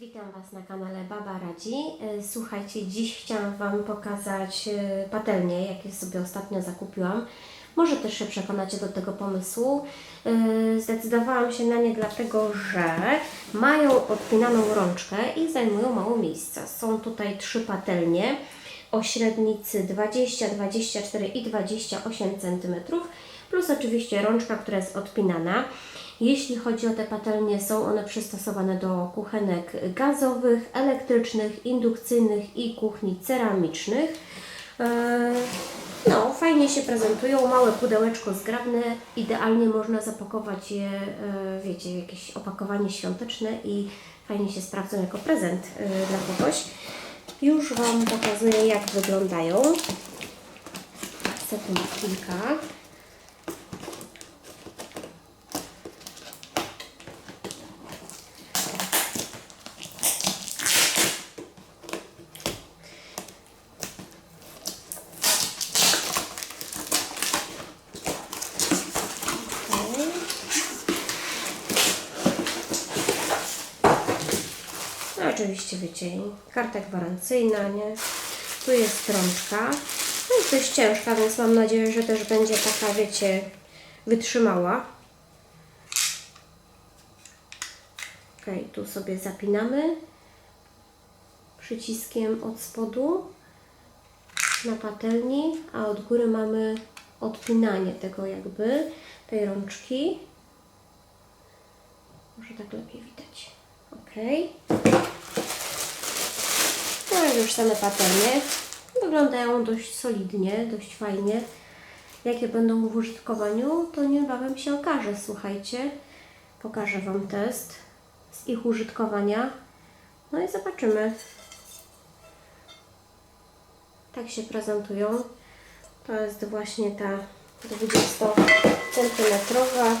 witam Was na kanale Baba Radzi. E, Słuchajcie, dziś chciałam Wam pokazać e, patelnię, jakie sobie ostatnio zakupiłam. Może też się przekonacie do tego pomysłu. E, Zdecydowałam się na nie dlatego, że mają odpinaną rączkę i zajmują mało miejsca. Są tutaj trzy patelnie o średnicy 20, 24 i 28 cm, plus oczywiście rączka, która jest odpinana. Jeśli chodzi o te patelnie, są one przystosowane do kuchenek gazowych, elektrycznych, indukcyjnych i kuchni ceramicznych. Eee, No, fajnie się prezentują, małe pudełeczko zgrabne, idealnie można zapakować je, e, wiecie, jakieś opakowanie świąteczne i fajnie się sprawdzą jako prezent e, dla kogoś. Już Wam pokazuję, jak wyglądają. Sekund kilka. Oczywiście wiecie, karta gwarancyjna, nie? Tu jest rączka. No jest dość ciężka, więc mam nadzieję, że też będzie taka, wiecie, wytrzymała. Okej, tu sobie zapinamy przyciskiem od spodu na patelni, a od góry mamy odpinanie tego jakby, tej rączki. Może tak lepiej widać. Ok. Już same patelnie. Wyglądają dość solidnie, dość fajnie. Jakie będą w użytkowaniu, to niebawem się okaże. Słuchajcie, pokażę Wam test z ich użytkowania. No i zobaczymy. Tak się prezentują. To jest właśnie ta 20 centymetrowa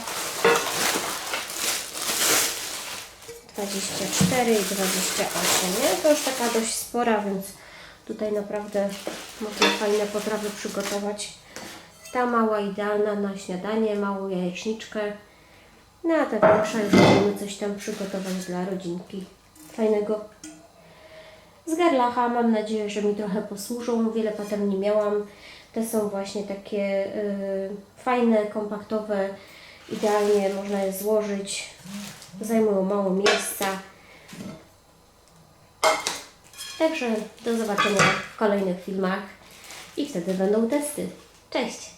24 i 28, nie? To już taka dość spora, więc tutaj naprawdę można fajne potrawy przygotować. Ta mała idealna na śniadanie, małą jajeczniczkę. No a ta większa już możemy coś tam przygotować dla rodzinki. Fajnego. Z garlacha mam nadzieję, że mi trochę posłużą. Wiele potem nie miałam. Te są właśnie takie y, fajne, kompaktowe. Idealnie można je złożyć. Zajmują mało miejsca. Także do zobaczenia w kolejnych filmach i wtedy będą testy. Cześć!